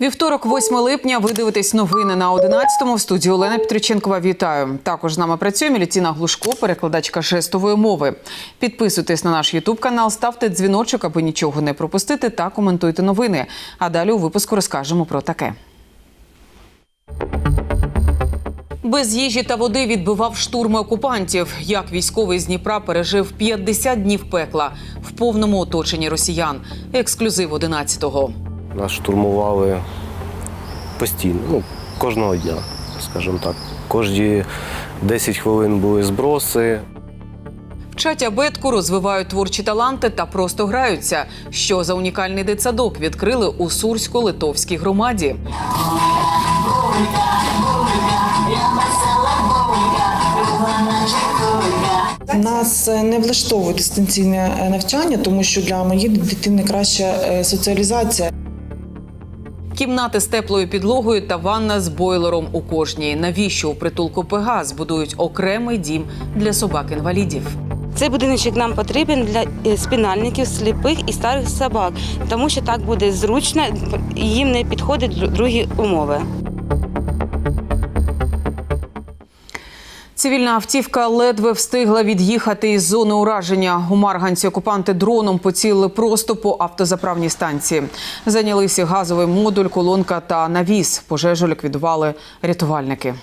Вівторок, 8 липня. Ви дивитесь новини на 11-му. В студії Олена Петриченкова. Вітаю. Також з нами працює Міліціна Глушко, перекладачка жестової мови. Підписуйтесь на наш Ютуб канал, ставте дзвіночок, аби нічого не пропустити, та коментуйте новини. А далі у випуску розкажемо про таке. Без їжі та води відбивав штурми окупантів. Як військовий з Дніпра пережив 50 днів пекла в повному оточенні росіян. Ексклюзив 11-го. Нас штурмували постійно, ну, кожного дня, скажімо так. Кожні 10 хвилин були зброси. Вчать абетку, розвивають творчі таланти та просто граються. Що за унікальний дитсадок відкрили у Сурсько-Литовській громаді. Нас е, не влаштовує дистанційне е, навчання, тому що для моєї дитини краща е, соціалізація. Кімнати з теплою підлогою та ванна з бойлером у кожній. Навіщо у притулку ПГ збудують окремий дім для собак-інвалідів? Цей будиночок нам потрібен для е, спінальників, сліпих і старих собак, тому що так буде зручно, їм не підходять другі умови. Цивільна автівка ледве встигла від'їхати із зони ураження. У Марганці окупанти дроном поцілили просто по автозаправній станції. Зайнялися газовий модуль, колонка та навіс. Пожежу ліквідували рятувальники.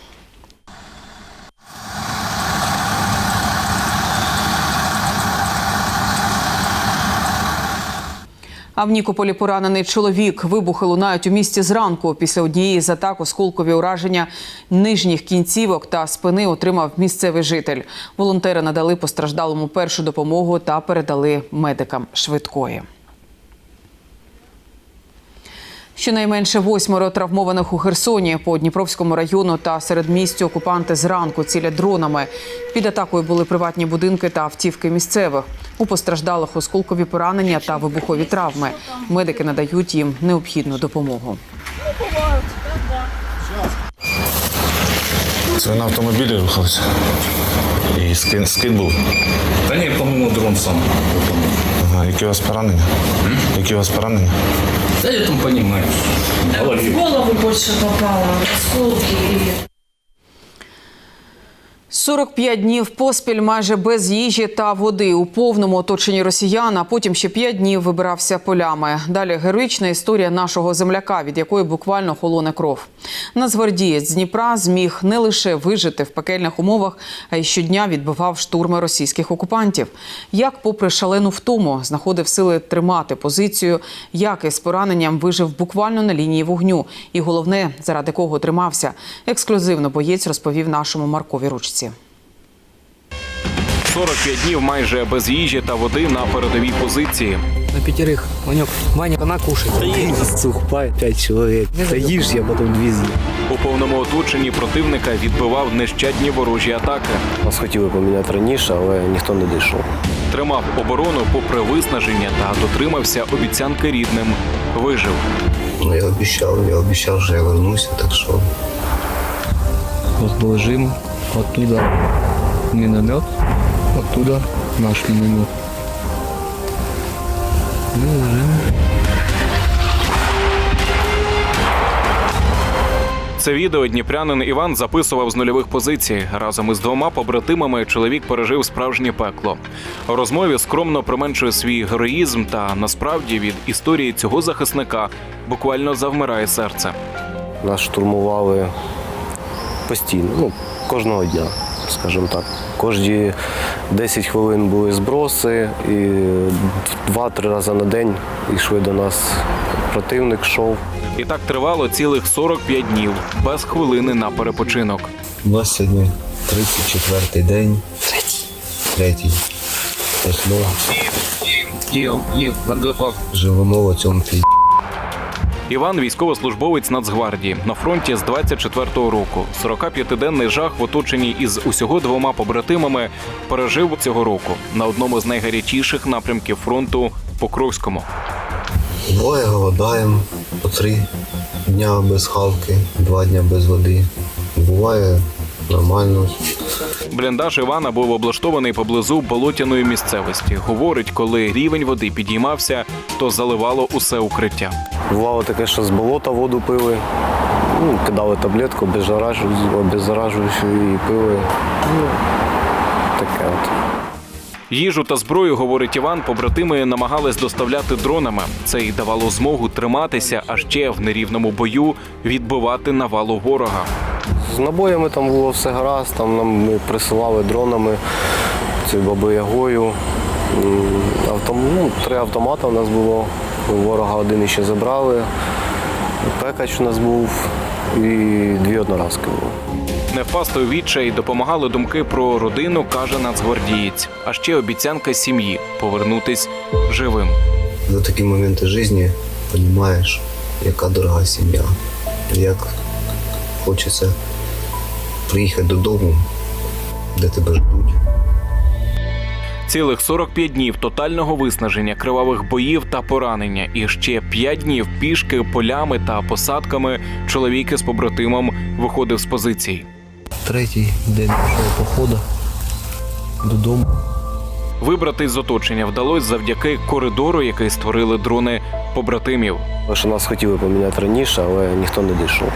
А в Нікополі поранений чоловік. Вибухи лунають у місті зранку. Після однієї з атак осколкові ураження нижніх кінцівок та спини отримав місцевий житель. Волонтери надали постраждалому першу допомогу та передали медикам швидкої. Щонайменше восьмеро травмованих у Херсоні по Дніпровському району та середмісті окупанти зранку цілять дронами. Під атакою були приватні будинки та автівки місцевих. У постраждалих осколкові поранення та вибухові травми. Медики надають їм необхідну допомогу. Це на автомобілі рухалися? І скин, скин був. Та ні, по-моєму, дрон сам. Ага, які у вас поранення? Які у вас поранення? Та я там розумію. В голову больше попало, осколки 45 днів поспіль майже без їжі та води у повному оточенні росіян. А потім ще 5 днів вибирався полями. Далі героїчна історія нашого земляка, від якої буквально холоне кров. Нацгвардієць з Дніпра зміг не лише вижити в пекельних умовах, а й щодня відбивав штурми російських окупантів. Як, попри шалену втому, знаходив сили тримати позицію, як із пораненням вижив буквально на лінії вогню. І головне, заради кого тримався. Ексклюзивно боєць розповів нашому Маркові ручці. 45 днів майже без їжі та води на передовій позиції. На пятерых. Ванек, Ваня, она кушает. Сухпай, пять человек. Да ешь я потом две У повному оточенні противника відбивав нещадні ворожі атаки. Нас хотіли поміняти раніше, але ніхто не дійшов. Тримав оборону попри виснаження та дотримався обіцянки рідним. Вижив. Ну, я обещал, я обещал, что я вернусь, так был жим, оттуда миномет, оттуда наш миномет. Ну, жим. Це відео дніпрянин Іван записував з нульових позицій. Разом із двома побратимами чоловік пережив справжнє пекло. У розмові скромно применшує свій героїзм та насправді від історії цього захисника буквально завмирає серце. Нас штурмували постійно, ну, кожного дня, скажімо так. Кожні 10 хвилин були зброси, і два-три рази на день йшли до нас противник, йшов. І так тривало цілих 45 днів, без хвилини на перепочинок. У нас сьогодні 34-й день. Третій. Третій. Пішло. Живемо в цьому пі***. Іван військовослужбовець Нацгвардії на фронті з 24-го року. 45-денний жах в оточенні із усього двома побратимами пережив цього року на одному з найгарячіших напрямків фронту Покровському. Двоє голодаємо по три дня без хавки, два дня без води. Буває нормально. Бліндаж Івана був облаштований поблизу болотяної місцевості. Говорить, коли рівень води підіймався, то заливало усе укриття. Бувало таке, що з болота воду пили, ну, кидали таблетку обеззаражуючу, і пили. Ну, таке от. Їжу та зброю, говорить Іван, побратими намагались доставляти дронами. Це й давало змогу триматися, а ще в нерівному бою відбивати навалу ворога. З набоями там було все гаразд, там нам ми присилали дронами цією бабою. Автом... Ну, три автомати у нас було. Ворога один іще забрали. Пекач у нас був і дві одноразки було. Не впасти у відчай допомагали думки про родину, каже нацгвардієць. А ще обіцянка сім'ї повернутись живим. За такі моменти життя розумієш, яка дорога сім'я, як хочеться приїхати додому, де тебе ждуть. Цілих 45 днів тотального виснаження, кривавих боїв та поранення, і ще 5 днів пішки полями та посадками чоловік із побратимом виходив з позицій. Третій день нашого походу додому. Вибрати з оточення вдалося завдяки коридору, який створили дрони побратимів. Що нас хотіли поміняти раніше, але ніхто не дійшов.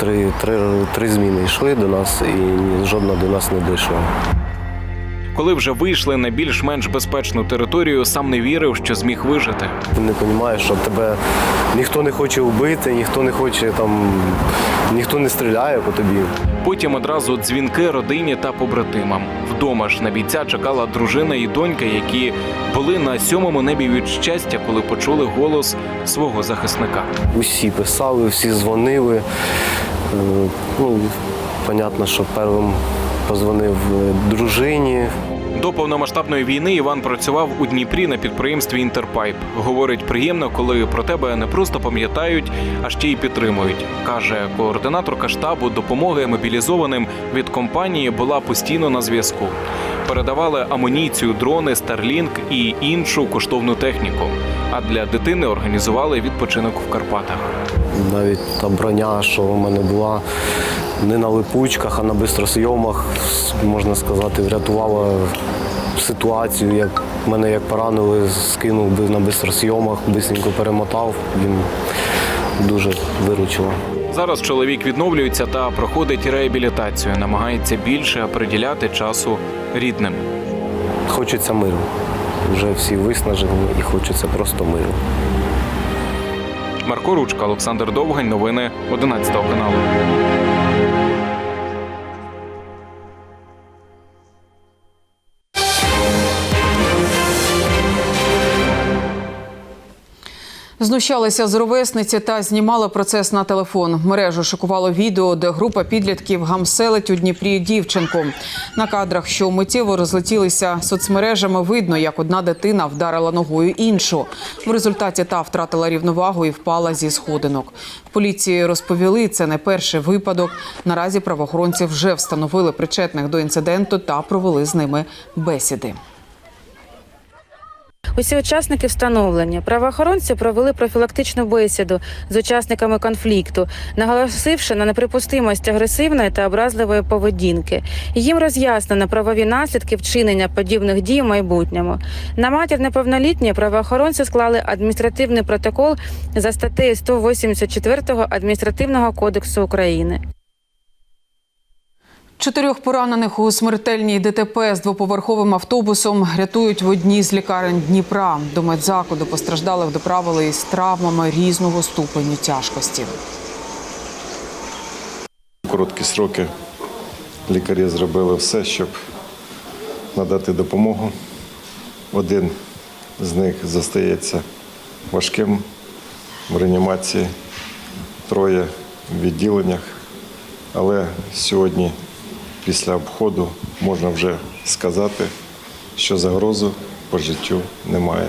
Три, три, три зміни йшли до нас, і жодна до нас не дійшла. Коли вже вийшли на більш-менш безпечну територію, сам не вірив, що зміг вижити. Ти не розумієш, що тебе ніхто не хоче вбити, ніхто не хоче там, ніхто не стріляє по тобі. Потім одразу дзвінки родині та побратимам. Вдома ж на бійця чекала дружина і донька, які були на сьомому небі від щастя, коли почули голос свого захисника. Усі писали, всі дзвонили. Е, Ну, понятно, що першим позвонив е, дружині. До повномасштабної війни Іван працював у Дніпрі на підприємстві Інтерпайп. Говорить, приємно, коли про тебе не просто пам'ятають, а ще й підтримують. каже координаторка штабу допомоги мобілізованим від компанії була постійно на зв'язку. Передавали амуніцію, дрони, Starlink і іншу коштовну техніку. А для дитини організували відпочинок в Карпатах. Навіть та броня, що в мене була не на липучках, а на бистросйомах, можна сказати, врятувала ситуацію. Як мене як поранили, скинув би на бистросйомах, бисенько перемотав. Він дуже виручило. Зараз чоловік відновлюється та проходить реабілітацію, намагається більше приділяти часу рідним. Хочеться миру. Вже всі виснажені і хочеться просто миру. Марко Ручка, Олександр Довгань. Новини 11 каналу. Знущалися з ровесниці та знімали процес на телефон. Мережу шокувало відео, де група підлітків гамселить у Дніпрі дівчинку. На кадрах, що миттєво розлетілися соцмережами, видно, як одна дитина вдарила ногою іншу. В результаті та втратила рівновагу і впала зі сходинок. Поліції розповіли, це не перший випадок. Наразі правоохоронці вже встановили причетних до інциденту та провели з ними бесіди. Усі учасники встановлені. Правоохоронці провели профілактичну бесіду з учасниками конфлікту, наголосивши на неприпустимість агресивної та образливої поведінки. Їм роз'яснено правові наслідки вчинення подібних дій в майбутньому. На матір неповнолітньої правоохоронці склали адміністративний протокол за статтею 184 адміністративного кодексу України. Чотирьох поранених у смертельній ДТП з двоповерховим автобусом рятують в одній з лікарень Дніпра. До медзакладу постраждалих доправили із травмами різного ступеню тяжкості. короткі сроки лікарі зробили все, щоб надати допомогу. Один з них зостається важким в реанімації, троє в відділеннях. Але сьогодні, після обходу, можна вже сказати, що загрозу по життю немає.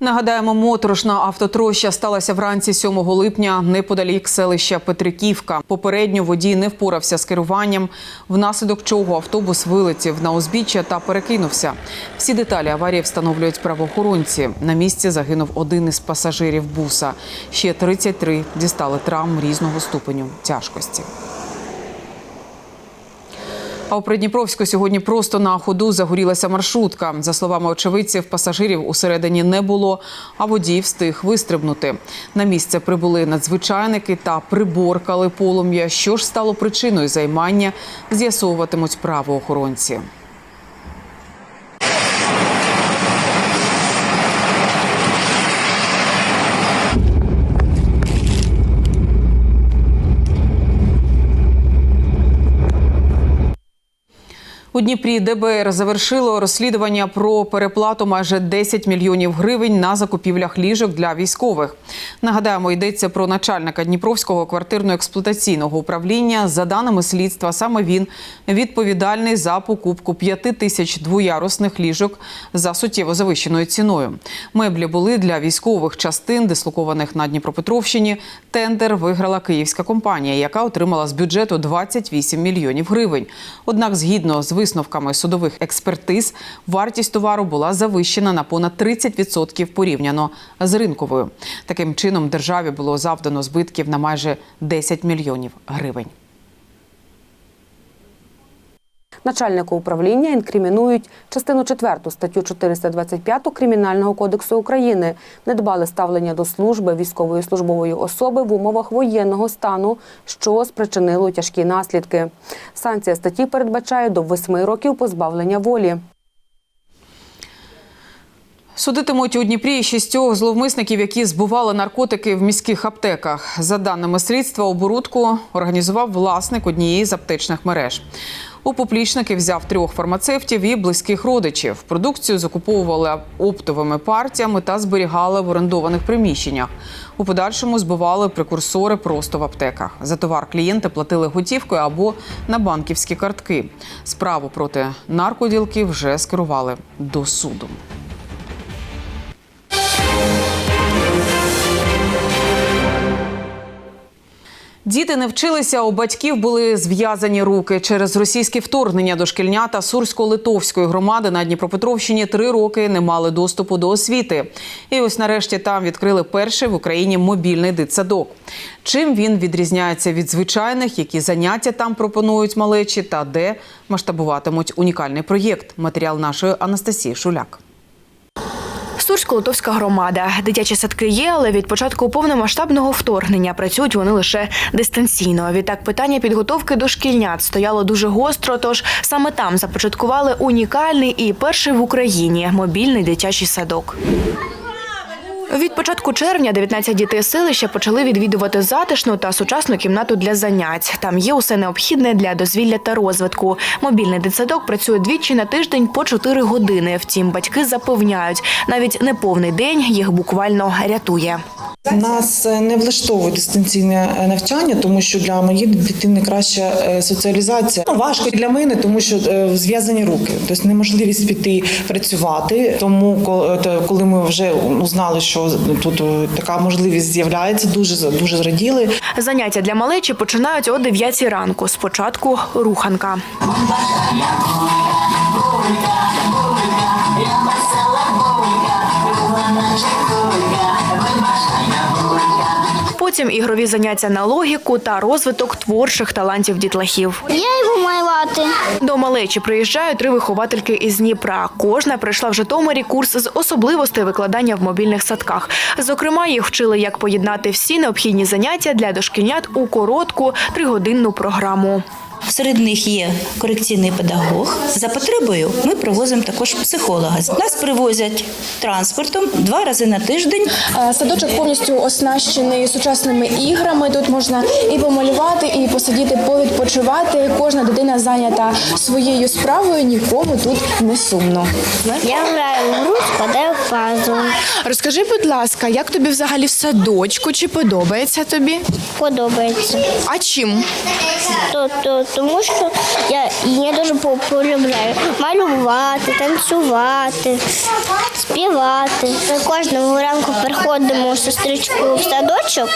Нагадаємо, моторошна автотроща сталася вранці 7 липня неподалік селища Петриківка. Попередньо водій не впорався з керуванням, внаслідок чого автобус вилетів на узбіччя та перекинувся. Всі деталі аварії встановлюють правоохоронці. На місці загинув один із пасажирів буса. Ще 33 дістали травм різного ступеню тяжкості. А у Придніпровську сьогодні просто на ходу загорілася маршрутка. За словами очевидців, пасажирів усередині не було, а водій встиг вистрибнути. На місце прибули надзвичайники та приборкали полум'я. Що ж стало причиною займання, з'ясовуватимуть правоохоронці. У Дніпрі ДБР завершило розслідування про переплату майже 10 мільйонів гривень на закупівлях ліжок для військових. Нагадаємо, йдеться про начальника Дніпровського квартирно-експлуатаційного управління. За даними слідства, саме він відповідальний за покупку 5 тисяч двоярусних ліжок за суттєво завищеною ціною. Меблі були для військових частин, дислокованих на Дніпропетровщині. Тендер виграла київська компанія, яка отримала з бюджету 28 мільйонів гривень. Однак, згідно з висновками судових експертиз, вартість товару була завищена на понад 30% порівняно з ринковою. Таким чином, державі було завдано збитків на майже 10 мільйонів гривень. Начальнику управління інкримінують частину 4 статтю 425 Кримінального кодексу України. Недбале ставлення до служби військової службової особи в умовах воєнного стану, що спричинило тяжкі наслідки. Санкція статті передбачає до 8 років позбавлення волі. Судитимуть у Дніпрі шістьох зловмисників, які збували наркотики в міських аптеках. За даними слідства, оборудку організував власник однієї з аптечних мереж. У поплічники взяв трьох фармацевтів і близьких родичів. Продукцію закуповували оптовими партіями та зберігали в орендованих приміщеннях. У подальшому збивали прекурсори просто в аптеках. За товар клієнти платили готівкою або на банківські картки. Справу проти наркоділків вже скерували до суду. Діти не вчилися, у батьків були зв'язані руки через російське вторгнення до шкільнята Сурсько-Литовської громади на Дніпропетровщині три роки не мали доступу до освіти. І ось нарешті там відкрили перший в Україні мобільний дитсадок. Чим він відрізняється від звичайних, які заняття там пропонують малечі, та де масштабуватимуть унікальний проєкт. Матеріал нашої Анастасії Шуляк. Сурсько-Литовська громада. Дитячі садки є, але від початку повномасштабного вторгнення працюють вони лише дистанційно. Відтак питання підготовки до шкільнят стояло дуже гостро. Тож саме там започаткували унікальний і перший в Україні мобільний дитячий садок. Від початку червня 19 дітей селища почали відвідувати затишну та сучасну кімнату для занять. Там є усе необхідне для дозвілля та розвитку. Мобільний дитсадок працює двічі на тиждень по 4 години. Втім, батьки запевняють, навіть неповний день їх буквально рятує. Нас е, не влаштовує дистанційне е, навчання, тому що для моєї дитини краща е, соціалізація. Ну, важко для мене, тому що зв'язані руки, тобто неможливість піти працювати. Тому ко- то, коли ми вже узнали, що тут е, така можливість з'являється, дуже дуже зраділи. Заняття для малечі починають о 9 ранку. Спочатку руханка. Потім ігрові заняття на логіку та розвиток творчих талантів дітлахів. Я його малювати. До малечі приїжджають три виховательки із Дніпра. Кожна пройшла в Житомирі курс з особливостей викладання в мобільних садках. Зокрема, їх вчили, як поєднати всі необхідні заняття для дошкільнят у коротку тригодинну програму. Серед них є корекційний педагог. За потребою ми привозимо також психолога. Нас привозять транспортом два рази на тиждень. Садочок повністю оснащений сучасними іграми. Тут можна і помалювати, і посидіти, повідпочивати. Кожна дитина зайнята своєю справою, нікому тут не сумно. Я граю в гру, складаю пазл. Розкажи, будь ласка, як тобі взагалі в садочку? Чи подобається тобі? Подобається. А чим? То, то, тому що я, я дуже полюбляю малювати, танцювати, співати. Ми кожного ранку приходимо з сестричкою в садочок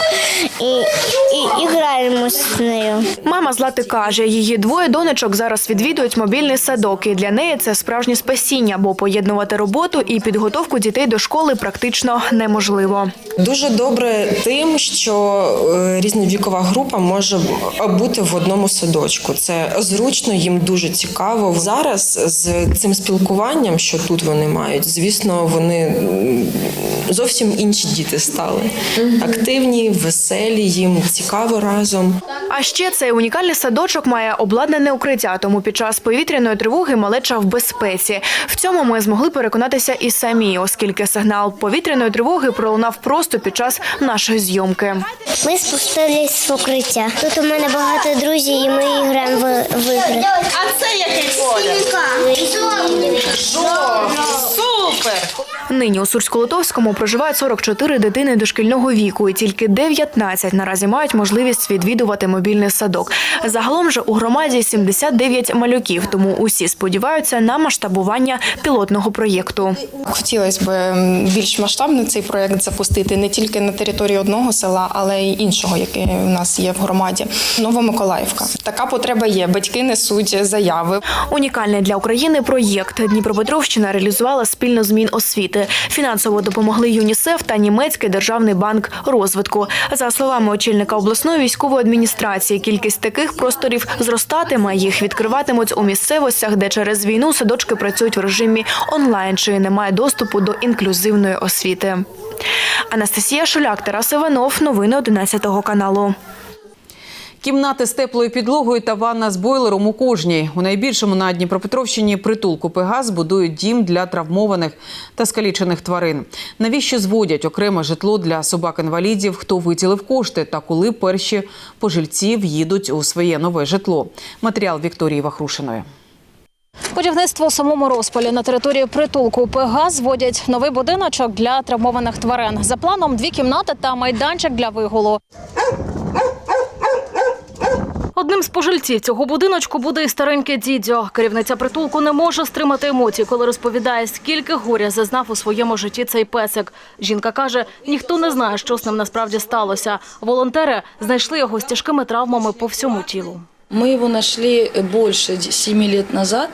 і, і, і граємо з нею. Мама Злати каже, її двоє донечок зараз відвідують мобільний садок, і для неї це справжнє спасіння, бо поєднувати роботу і підготовку дітей до школи практично неможливо. Дуже добре тим, що е, різновікова група може бути в одному садочку. Це зручно, їм дуже цікаво. Зараз з цим спілкуванням, що тут вони мають, звісно, вони зовсім інші діти стали. Активні, веселі, їм цікаво разом. А ще цей унікальний садочок має обладнане укриття, тому під час повітряної тривоги малеча в безпеці. В цьому ми змогли переконатися і самі, оскільки сигнал повітряної тривоги пролунав просто під час нашої зйомки. Ми спустились в укриття. Тут у мене багато друзів, і ми граємо в, в ігри. А це який колір? Супер! Нині у Сурсько-Литовському проживають 44 дитини дошкільного віку, і тільки 19 наразі мають можливість відвідувати мобільний садок. Загалом же у громаді 79 малюків, тому усі сподіваються на масштабування пілотного проєкту. Хотілося б більш масштабно цей проект запустити не тільки на території одного села, але й іншого, яке у нас є в громаді. Новомиколаївка. Така потреба є. Батьки несуть заяви. Унікальний для України проєкт Дніпропетровщина реалізувала спільно з Міносвіти. Фінансово допомогли ЮНІСЕФ та Німецький державний банк розвитку. За словами очільника обласної військової адміністрації, кількість таких просторів зростатиме. Їх відкриватимуть у місцевостях, де через війну садочки працюють в режимі онлайн чи немає доступу до інклюзивної освіти. Анастасія Шуляк, Тарас Іванов. Новини 11 каналу. Кімнати з теплою підлогою та ванна з бойлером у кожній. У найбільшому на Дніпропетровщині притулку Пегас будують дім для травмованих та скалічених тварин. Навіщо зводять окреме житло для собак-інвалідів? Хто виділив кошти та коли перші пожильці в'їдуть у своє нове житло? Матеріал Вікторії Вахрушиної. Будівництво у самому розпалі на території притулку ПГ зводять новий будиночок для травмованих тварин. За планом дві кімнати та майданчик для вигулу. Одним з пожильців цього будиночку буде і стареньке дідьо. Керівниця притулку не може стримати емоцій, коли розповідає, скільки горя зазнав у своєму житті цей песик. Жінка каже, ніхто не знає, що з ним насправді сталося. Волонтери знайшли його з тяжкими травмами по всьому тілу. Мы его нашли больше 7 лет назад.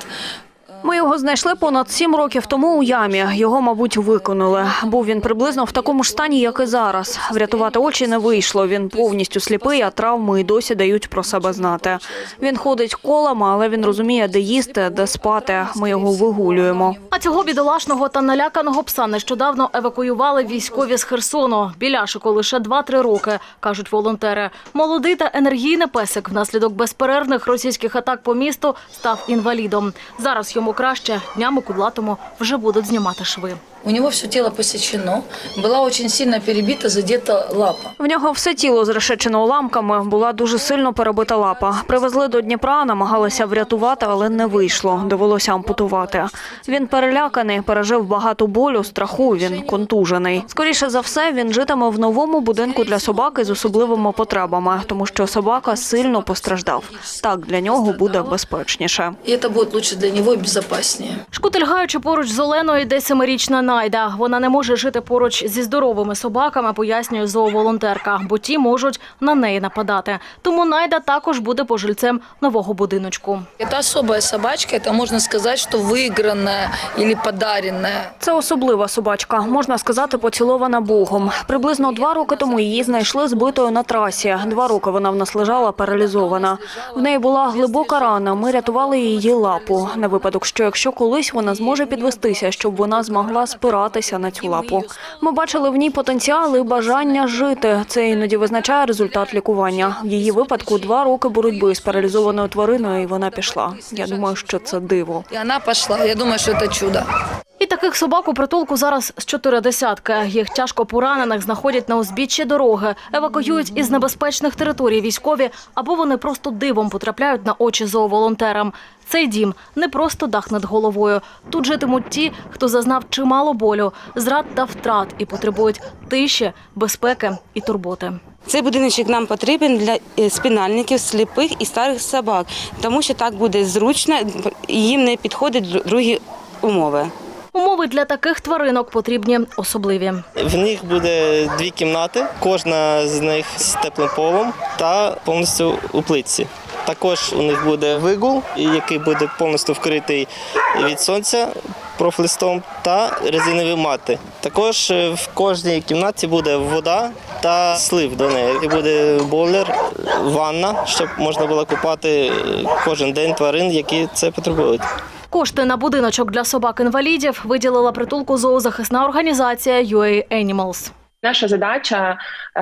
Ми його знайшли понад сім років тому у ямі. Його, мабуть, виконали. Був він приблизно в такому ж стані, як і зараз. Врятувати очі не вийшло. Він повністю сліпий, а травми й досі дають про себе знати. Він ходить колами, але він розуміє, де їсти, де спати. Ми його вигулюємо. А цього бідолашного та наляканого пса нещодавно евакуювали військові з Херсону. Біляшику лише 2-3 роки, кажуть волонтери. Молодий та енергійний песик внаслідок безперервних російських атак по місту став інвалідом. Зараз йому краще днями кудлатому вже будуть знімати шви. У него все тело посечено. Была очень сильно перебита, задета лапа. В нього все тіло зрешечено уламками, була дуже сильно перебита лапа. Привезли до Дніпра, намагалися врятувати, але не вийшло. Довелося ампутувати. Він переляканий, пережив багато болю, страху. Він контужений. Скоріше за все, він житиме в новому будинку для собаки з особливими потребами, тому що собака сильно постраждав. Так для нього буде безпечніше. И это будет лучше для него и безопаснее. Шкутильгаючи поруч з Оленою, йде семирічна Найда. Вона не може жити поруч зі здоровими собаками, пояснює зооволонтерка, бо ті можуть на неї нападати. Тому Найда також буде пожильцем нового будиночку. Это особая собачка, это можно сказать, что выигранная или подаренная. Це особлива собачка, можна сказати, поцілована Богом. Приблизно два роки тому її знайшли збитою на трасі. Два роки вона в нас лежала паралізована. В неї була глибока рана. Ми рятували її лапу на випадок, що якщо колись вона зможе підвестися, щоб вона змогла спиратися на цю лапу. Ми бачили в ній потенціал і бажання жити. Це іноді визначає результат лікування. В її випадку два роки боротьби з паралізованою твариною, і вона пішла. Я думаю, що це диво. И она пошла. Я думаю, что это чудо. І таких собак у притулку зараз з чотири десятки. Їх тяжко поранених знаходять на узбіччі дороги, евакуюють із небезпечних територій військові, або вони просто дивом потрапляють на очі зооволонтерам. Цей дім не просто дах над головою. Тут житимуть ті, хто зазнав чимало болю, зрад та втрат і потребують тиші, безпеки і турботи. Цей будиночок нам потрібен для е, спінальників, сліпих і старих собак, тому що так буде зручно, їм не підходять дру- другі умови. Умови для таких тваринок потрібні особливі. В них буде дві кімнати, кожна з них з теплим полом та повністю у плитці. Також у них буде вигул, який буде повністю вкритий від сонця профлистом та резинові мати. Також е, в кожній кімнаті буде вода та слив до неї. І буде бойлер, ванна, щоб можна було купати е, кожен день тварин, які це потребують. Кошти на будиночок для собак-інвалідів виділила притулку зоозахисна організація UA Animals. Наша задача е,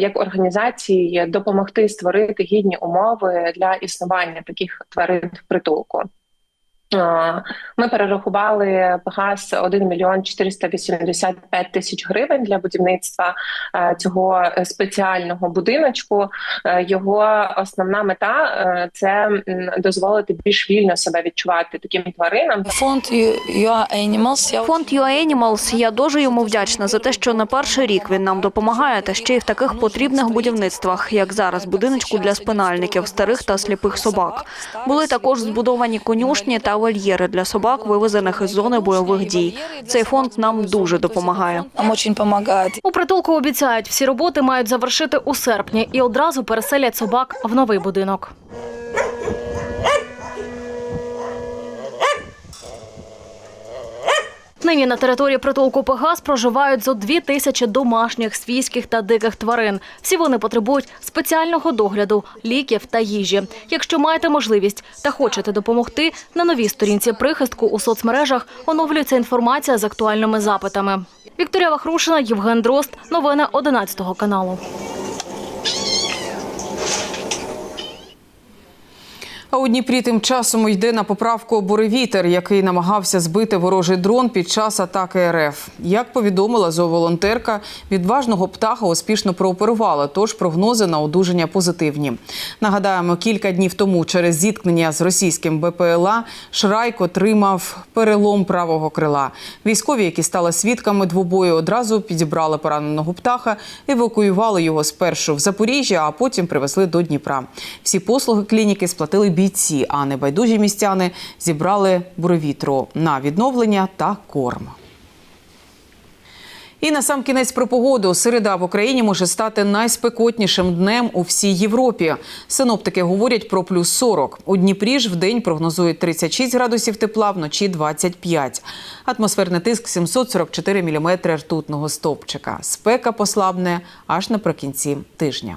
як організації допомогти створити гідні умови для існування таких тварин в притулку. Е, Ми перерахували газ 1 мільйон 485 тисяч гривень для будівництва е, цього спеціального будиночку. Е, Його основна мета е, це дозволити більш вільно себе відчувати таким тваринам. Фонд UA Animals. Фонд UA Animals. Я дуже йому вдячна за те, що не перший рік він нам допомагає, та ще й в таких потрібних будівництвах, як зараз будиночку для спинальників, старих та сліпих собак. Були також збудовані конюшні та вольєри для собак, вивезених із зони бойових дій. Цей фонд нам дуже допомагає. Нам дуже допомагає. У притулку обіцяють, всі роботи мають завершити у серпні і одразу переселять собак в новий будинок. Нині на території притулку Пегас проживають зо дві тисячі домашніх, свійських та диких тварин. Всі вони потребують спеціального догляду, ліків та їжі. Якщо маєте можливість та хочете допомогти, на новій сторінці прихистку у соцмережах оновлюється інформація з актуальними запитами. Вікторія Вахрушина, Євген Дрозд. Новини 11 каналу. А у Дніпрі тим часом йде на поправку буревітер, який намагався збити ворожий дрон під час атаки РФ. Як повідомила зооволонтерка, відважного птаха успішно прооперували, тож прогнози на одужання позитивні. Нагадаємо, кілька днів тому через зіткнення з російським БПЛА Шрайк отримав перелом правого крила. Військові, які стали свідками двобою, одразу підібрали пораненого птаха, евакуювали його спершу в Запоріжжя, а потім привезли до Дніпра. Всі послуги клініки сплатили бійці, а небайдужі містяни зібрали буревітру на відновлення та корм. І на сам кінець про погоду. Середа в Україні може стати найспекотнішим днем у всій Європі. Синоптики говорять про плюс 40. У Дніпрі ж в день прогнозують 36 градусів тепла, вночі 25. Атмосферний тиск 744 міліметри ртутного стовпчика. Спека послабне аж наприкінці тижня.